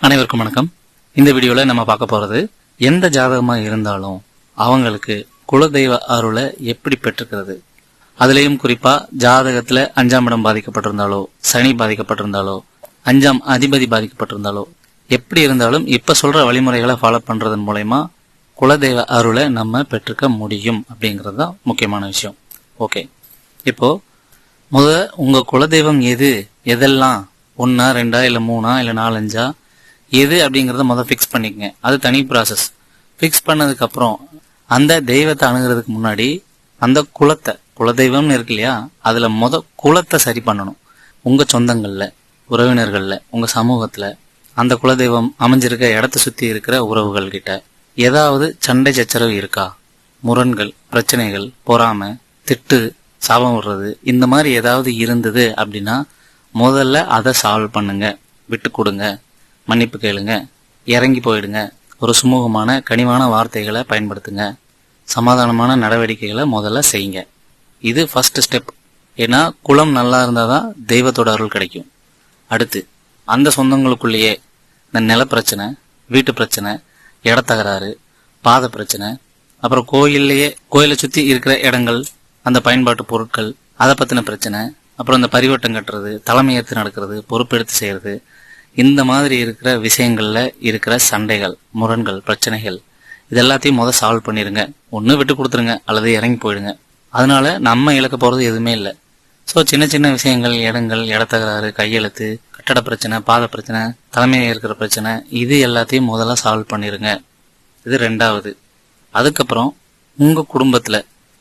அனைவருக்கும் வணக்கம். இந்த வீடியோல நம்ம பார்க்க போறது எந்த ஜாதகமா இருந்தாலும் அவங்களுக்கு குலதெய்வ அருளை எப்படி பெற்றுக்கிறது அதுலயும் குறிப்பா ஜாதகத்துல அஞ்சாம் இடம் பாதிக்கப்பட்டிருந்தாலோ சனி பாதிக்கப்பட்டிருந்தாலோ அஞ்சாம் அதிபதி பாதிக்கப்பட்டிருந்தாலோ எப்படி இருந்தாலும் இப்ப சொல்ற வழிமுறைகளை ஃபாலோ பண்றதன் மூலயமா குலதெய்வ அருளை நம்ம பெற்றுக்க முடியும் அப்படிங்கிறது தான் முக்கியமான விஷயம். ஓகே இப்போ முத உங்க குலதெய்வம் எது? எதெல்லாம்? ஒன்னா ரெண்டா இல்ல மூணா இல்ல நாலஞ்சா? எது அப்படிங்கறத முதல் ஃபிக்ஸ் பண்ணிக்கங்க. அது தனி ப்ராசஸ் ஃபிக்ஸ் பண்ணதுக்கு அப்புறம் அந்த தெய்வத்தை அணுகிறதுக்கு முன்னாடி அந்த குலத்தை குலதெய்வம்னு இருக்கு இல்லையா அதில் முத குலத்தை சரி பண்ணணும். உங்கள் சொந்தங்களில் உறவினர்களில் உங்கள் சமூகத்தில் அந்த குலதெய்வம் அமைஞ்சிருக்க இடத்த சுற்றி இருக்கிற உறவுகள் கிட்ட ஏதாவது சண்டை சச்சரவு இருக்கா? முரண்கள் பிரச்சனைகள் பொறாமை திட்டு சாபம் விடுறது இந்த மாதிரி ஏதாவது இருந்தது அப்படின்னா முதல்ல அதை சால்வ் பண்ணுங்க. விட்டு கொடுங்க. மன்னிப்பு கேளுங்க. இறங்கி போயிடுங்க. ஒரு சுமூகமான கனிவான வார்த்தைகளை பயன்படுத்துங்க. சமாதானமான நடவடிக்கைகளை முதல்ல செய்யுங்க. இது ஃபர்ஸ்ட் ஸ்டெப் ஏன்னா குளம் நல்லா இருந்தால் தான் தெய்வத்தோட அருள் கிடைக்கும். அடுத்து அந்த சொந்தங்களுக்குள்ளேயே இந்த நில பிரச்சனை வீட்டு பிரச்சனை இடத்தகராறு பாத பிரச்சனை அப்புறம் கோயில்லையே கோயிலை சுற்றி இருக்கிற இடங்கள் அந்த பயன்பாட்டு பொருட்கள் அதை பற்றின பிரச்சனை அப்புறம் இந்த பரிவட்டம் கட்டுறது தலைமையேற்று நடக்கிறது பொறுப்பெடுத்து செய்கிறது இந்த மாதிரி இருக்கிற விஷயங்கள்ல இருக்கிற சண்டைகள் முரண்கள் பிரச்சனைகள் இது எல்லாத்தையும் முத சால்வ் பண்ணிருங்க. ஒன்று விட்டு கொடுத்துருங்க அல்லது இறங்கி போயிடுங்க. அதனால நம்ம இழக்க போறது எதுவுமே இல்லை. ஸோ சின்ன சின்ன விஷயங்கள் இடங்கள் இடத்தகராறு கையெழுத்து கட்டட பிரச்சனை பாத பிரச்சனை தலைமையில் இருக்கிற பிரச்சனை இது எல்லாத்தையும் முதல்ல சால்வ் பண்ணிருங்க. இது ரெண்டாவது. அதுக்கப்புறம் உங்க குடும்பத்துல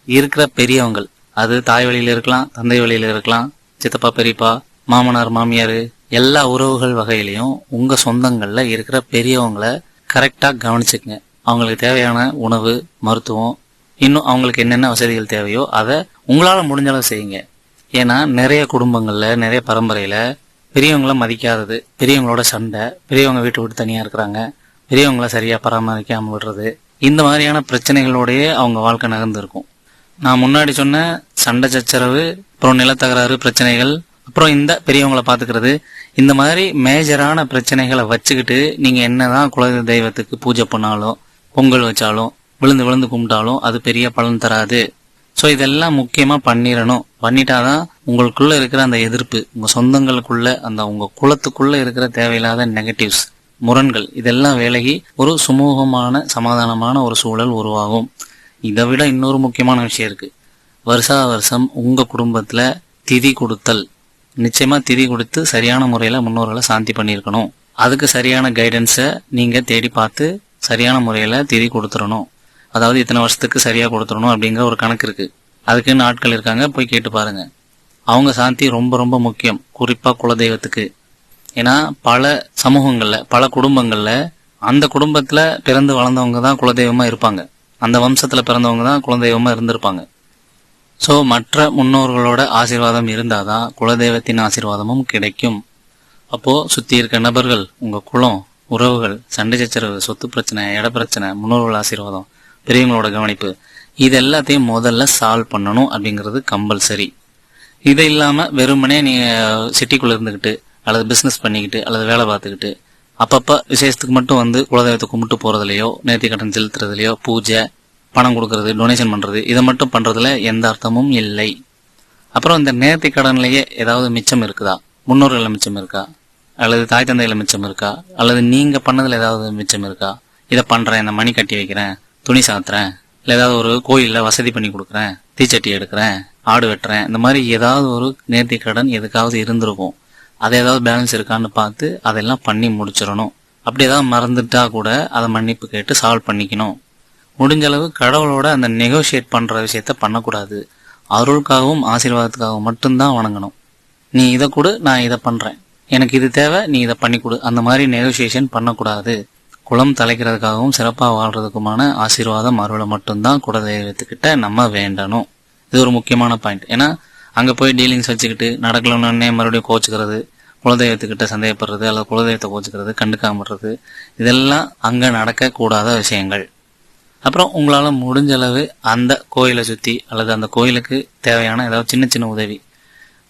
இருக்கிற பெரியவங்கள் அது தாய் வழியில இருக்கலாம் தந்தை வழியில இருக்கலாம் சித்தப்பா பெரியப்பா மாமனார் மாமியார் எல்லா உறவுகள் வகையிலையும் உங்க சொந்தங்கள்ல இருக்கிற பெரியவங்களை கரெக்டா கவனிச்சுக்கங்க. அவங்களுக்கு தேவையான உணவு மருத்துவம் இன்னும் அவங்களுக்கு என்னென்ன வசதிகள் தேவையோ அதை உங்களால முடிஞ்ச அளவு செய்யுங்க. ஏன்னா நிறைய குடும்பங்கள்ல நிறைய பரம்பரையில பெரியவங்கள மதிக்காதது பெரியவங்களோட சண்டை பெரியவங்க வீட்டு விட்டு தனியா இருக்கிறாங்க பெரியவங்கள சரியா பராமரிக்காம விடுறது இந்த மாதிரியான பிரச்சனைகளோடையே அவங்க வாழ்க்கை நகர்ந்து நான் முன்னாடி சொன்ன சண்டை சச்சரவு அப்புறம் நிலத்தகராறு பிரச்சனைகள் அப்புறம் இந்த பெரியவங்களை பாத்துக்கிறது இந்த மாதிரி மேஜரான பிரச்சனைகளை வச்சுக்கிட்டு நீங்க என்னதான் குல தெய்வத்துக்கு பூஜை பண்ணாலும் பொங்கல் வச்சாலும் விழுந்து விழுந்து கும்பிட்டாலும் அது பெரிய பலன் தராது. ஸோ இதெல்லாம் முக்கியமா பண்ணிடணும். பண்ணிட்டாதான் உங்களுக்குள்ள இருக்கிற அந்த எதிர்ப்பு உங்க சொந்தங்களுக்குள்ள அந்த உங்க குலத்துக்குள்ள இருக்கிற தேவையில்லாத நெகட்டிவ்ஸ் முரண்கள் இதெல்லாம் விலகி ஒரு சுமூகமான சமாதானமான ஒரு சூழல் உருவாகும். இதை விட இன்னொரு முக்கியமான விஷயம் இருக்கு. வருஷா வருஷம் உங்க குடும்பத்துல திதி கொடுத்தல். நிச்சயமாக திதி கொடுத்து சரியான முறையில் முன்னோர்களை சாந்தி பண்ணியிருக்கணும். அதுக்கு சரியான கைடன்ஸை நீங்கள் தேடி பார்த்து சரியான முறையில் திதி கொடுத்துடணும். அதாவது இத்தனை வருஷத்துக்கு சரியாக கொடுத்துடணும் அப்படிங்கிற ஒரு கணக்கு இருக்குது அதுக்குன்னு ஆட்கள் இருக்காங்க போய் கேட்டு பாருங்கள் அவங்க சாந்தி ரொம்ப ரொம்ப முக்கியம். குறிப்பாக குலதெய்வத்துக்கு. ஏன்னா பல சமூகங்களில் பல குடும்பங்களில் அந்த குடும்பத்தில் பிறந்து வளர்ந்தவங்க தான் குலதெய்வமாக இருப்பாங்க. அந்த வம்சத்தில் பிறந்தவங்க தான் குலதெய்வமாக இருந்திருப்பாங்க. ஸோ மற்ற முன்னோர்களோட ஆசீர்வாதம் இருந்தாதான் குலதெய்வத்தின் ஆசீர்வாதமும் கிடைக்கும். அப்போது சுற்றி இருக்க நபர்கள் உங்கள் குலம் உறவுகள் சண்டை சச்சரவு சொத்து பிரச்சனை இட பிரச்சனை முன்னோர்கள் ஆசீர்வாதம் பெரியவங்களோட கவனிப்பு இது எல்லாத்தையும் முதல்ல சால்வ் பண்ணணும் அப்படிங்கிறது கம்பல்சரி. இது இல்லாமல் வெறுமனே நீங்கள் சிட்டிக்குள்ளே இருந்துக்கிட்டு அல்லது பிஸ்னஸ் பண்ணிக்கிட்டு அல்லது வேலை பார்த்துக்கிட்டு அப்பப்போ விசேஷத்துக்கு மட்டும் வந்து குலதெய்வத்தை கும்பிட்டு போகிறதுலையோ நேர்த்தி கடன் செலுத்துறதுலையோ பூஜை பணம் கொடுக்கறது டொனேஷன் பண்ணுறது இதை மட்டும் பண்ணுறதுல எந்த அர்த்தமும் இல்லை. அப்புறம் இந்த நேர்த்தி கடன்லேயே ஏதாவது மிச்சம் இருக்குதா? முன்னோர்கள் மிச்சம் இருக்கா? அல்லது தாய் தந்தையில் மிச்சம் இருக்கா? அல்லது நீங்கள் பண்ணதில் ஏதாவது மிச்சம் இருக்கா? இதை பண்ணுறேன் இந்த மணி கட்டி வைக்கிறேன் துணி சாத்துறேன் இல்லை ஏதாவது ஒரு கோயிலில் வசதி பண்ணி கொடுக்குறேன் தீச்சட்டி எடுக்கிறேன் ஆடு வெட்டுறேன் இந்த மாதிரி ஏதாவது ஒரு நேர்த்தி கடன் எதுக்காவது இருந்திருக்கும். அது ஏதாவது பேலன்ஸ் இருக்கான்னு பார்த்து அதெல்லாம் பண்ணி முடிச்சிடணும். அப்படி ஏதாவது மறந்துட்டா கூட அதை மன்னிப்பு கேட்டு சால்வ் பண்ணிக்கணும். முடிஞ்ச அளவு கடவுளோட அந்த நெகோஷியேட் பண்ற விஷயத்த பண்ணக்கூடாது. அருளுக்காகவும் ஆசீர்வாதத்துக்காகவும் மட்டும்தான் வணங்கணும். நீ இதை கொடு நான் இதை பண்றேன். எனக்கு இது தேவை நீ இதை பண்ணி கொடு. அந்த மாதிரி நெகோசியேஷன் பண்ணக்கூடாது. குளம் தலைக்கிறதுக்காகவும் சிறப்பாக வாழ்றதுக்குமான ஆசீர்வாதம் அருளை மட்டும்தான் குலதெய்வத்துக்கிட்ட நம்ம வேண்டணும். இது ஒரு முக்கியமான பாயிண்ட் ஏன்னா அங்கே போய் டீலிங்ஸ் வச்சுக்கிட்டு நடக்கலன்னே மறுபடியும் கோச்சுக்கிறது குலதெய்வத்துக்கிட்ட சந்தேகப்படுறது அல்லது குலதெய்வத்தை கோச்சுக்கிறது கண்டுக்காம இதெல்லாம் அங்கே நடக்கக்கூடாத விஷயங்கள். அப்புறம் உங்களால் முடிஞ்ச அளவு அந்த கோயிலை சுற்றி அல்லது அந்த கோயிலுக்கு தேவையான ஏதாவது சின்ன சின்ன உதவி.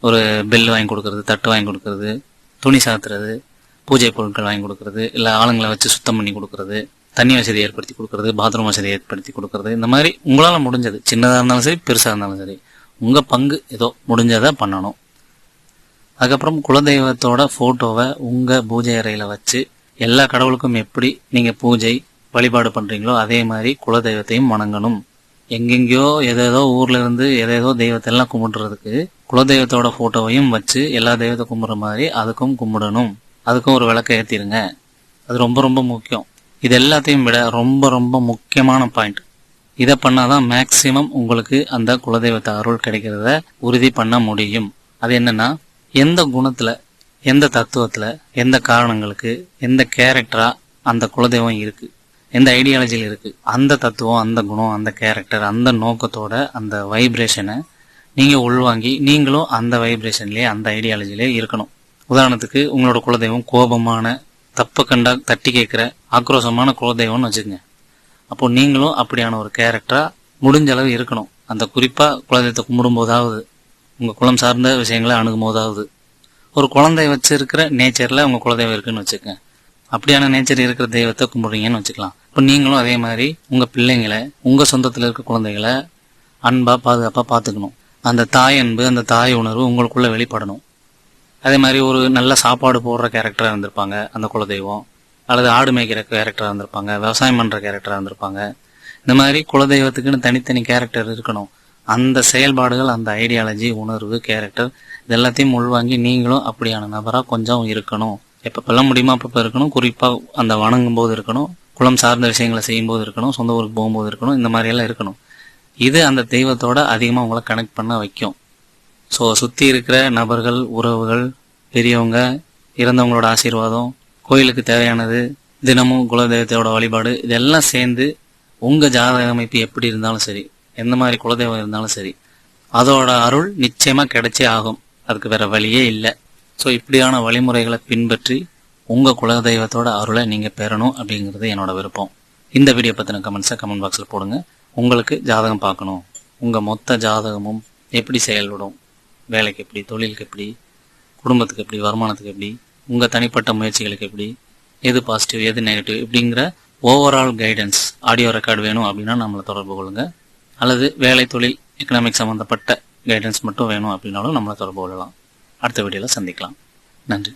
ஒரு பெல் வாங்கி கொடுக்கறது தட்டு வாங்கி கொடுக்கறது துணி சாத்துறது பூஜை பொருட்கள் வாங்கி கொடுக்கறது இல்லை ஆளுங்களை வச்சு சுத்தம் பண்ணி கொடுக்கறது தண்ணி வசதி ஏற்படுத்தி கொடுக்கறது பாத்ரூம் வசதி ஏற்படுத்தி கொடுக்கறது. இந்த மாதிரி உங்களால் முடிஞ்சது. சின்னதாக இருந்தாலும் சரி பெருசாக இருந்தாலும் சரி. உங்கள் பங்கு ஏதோ முடிஞ்சதை பண்ணணும். அதுக்கப்புறம் குலதெய்வத்தோட ஃபோட்டோவை உங்கள் பூஜை அறையில் வச்சு எல்லா கடவுளுக்கும் எப்படி நீங்கள் பூஜை வழிபாடு பண்ணுறீங்களோ அதே மாதிரி குலதெய்வத்தையும் வணங்கணும். எங்கெங்கேயோ எதேதோ ஊர்ல இருந்து எதேதோ தெய்வத்தை எல்லாம் கும்பிடுறதுக்கு குலதெய்வத்தோட ஃபோட்டோவையும் வச்சு எல்லா தெய்வத்தை கும்பிட்ற மாதிரி அதுக்கும் கும்பிடணும். அதுக்கும் ஒரு விளக்க ஏற்றிருங்க அது ரொம்ப ரொம்ப முக்கியம். இது எல்லாத்தையும் விட ரொம்ப ரொம்ப முக்கியமான பாயிண்ட் இதை பண்ணாதான் மேக்சிமம் உங்களுக்கு அந்த குலதெய்வத்தை அருள் கிடைக்கிறத உறுதி பண்ண முடியும். அது என்னன்னா எந்த குணத்துல எந்த தத்துவத்துல எந்த காரணங்களுக்கு எந்த கேரக்டரா அந்த குலதெய்வம் இருக்கு. எந்த ஐடியாலஜியில் இருக்குது அந்த தத்துவம் அந்த குணம் அந்த கேரக்டர் அந்த நோக்கத்தோட அந்த வைப்ரேஷனை நீங்கள் உள்வாங்கி நீங்களும் அந்த வைப்ரேஷன்லேயே அந்த ஐடியாலஜிலே இருக்கணும். உதாரணத்துக்கு உங்களோட குலதெய்வம் கோபமான தப்பை கண்டா தட்டி கேட்குற ஆக்ரோஷமான குலதெய்வம்னு வச்சுக்கோங்க. அப்போது நீங்களும் அப்படியான ஒரு கேரக்டராக முடிஞ்ச அளவு இருக்கணும். அந்த குறிப்பாக குலதெய்வத்தை கும்பிடும்போதாவது உங்கள் குலம் சார்ந்த விஷயங்களை அணுகும் போதாவது ஒரு குழந்தை வச்சுருக்கிற நேச்சரில் உங்கள் குலதெய்வம் இருக்குன்னு வச்சுக்கோங்க. அப்படியான நேச்சர் இருக்கிற தெய்வத்தை கும்பிடுறீங்கன்னு வச்சுக்கலாம். இப்போ நீங்களும் அதே மாதிரி உங்கள் பிள்ளைங்களை உங்கள் சொந்தத்தில் இருக்க குழந்தைகளை அன்பாக பாதுகாப்பாக பார்த்துக்கணும் அந்த தாய் அன்பு அந்த தாய் உணர்வு உங்களுக்குள்ளே வெளிப்படணும். அதே மாதிரி ஒரு நல்ல சாப்பாடு போடுற கேரக்டராக இருந்திருப்பாங்க அந்த குலதெய்வம். அல்லது ஆடு மேய்க்கிற கேரக்டராக இருந்திருப்பாங்க விவசாயம் பண்ணுற கேரக்டராக இருந்திருப்பாங்க. இந்த மாதிரி குலதெய்வத்துக்குன்னு தனித்தனி கேரக்டர் இருக்கணும். அந்த செயல்பாடுகள் அந்த ஐடியாலஜி உணர்வு கேரக்டர் இது எல்லாத்தையும் உள்வாங்கி நீங்களும் அப்படியான நபராக கொஞ்சம் இருக்கணும். எப்பப்பெல்லாம் முடியுமா அப்பப்போ இருக்கணும். குறிப்பாக அந்த வணங்கும் போது இருக்கணும். குலம் சார்ந்த விஷயங்களை செய்யும் போது இருக்கணும் சொந்த ஊருக்கு போகும்போது இருக்கணும் இந்த மாதிரி எல்லாம் இருக்கணும். இது அந்த தெய்வத்தோட அதிகமாக உங்களை கனெக்ட் பண்ண வைக்கும். ஸோ சுற்றி இருக்கிற நபர்கள் உறவுகள் பெரியவங்க இறந்தவங்களோட ஆசீர்வாதம் கோயிலுக்கு தேவையானது தினமும் குலதெய்வத்தோட வழிபாடு இதெல்லாம் சேர்ந்து உங்கள் ஜாதக அமைப்பு எப்படி இருந்தாலும் சரி எந்த மாதிரி குலதெய்வம் இருந்தாலும் சரி அதோட அருள் நிச்சயமாக கிடைச்சே ஆகும். அதுக்கு வேற வழியே இல்லை. ஸோ இப்படியான வழிமுறைகளை பின்பற்றி உங்கள் குலதெய்வத்தோட அருளை நீங்கள் பெறணும் அப்படிங்கிறது என்னோட விருப்பம். இந்த வீடியோ பற்றின கமெண்ட்ஸை கமெண்ட் பாக்ஸில் போடுங்க. உங்களுக்கு ஜாதகம் பார்க்கணும். உங்கள் மொத்த ஜாதகமும் எப்படி செயல்படும்? வேலைக்கு எப்படி? தொழிலுக்கு எப்படி? குடும்பத்துக்கு எப்படி? வருமானத்துக்கு எப்படி? உங்கள் தனிப்பட்ட முயற்சிகளுக்கு எப்படி? எது பாசிட்டிவ் எது நெகட்டிவ் இப்படிங்கிற ஓவரால் கைடன்ஸ் ஆடியோ ரெக்கார்டு வேணும் அப்படின்னா நம்மளை தொடர்பு கொள்ளுங்க. அல்லது வேலை தொழில் எக்கனாமிக் சம்மந்தப்பட்ட கைடன்ஸ் மட்டும் வேணும் அப்படின்னாலும் நம்மளை தொடர்பு கொள்ளலாம். அடுத்த வீடியோவில் சந்திக்கலாம். நன்றி.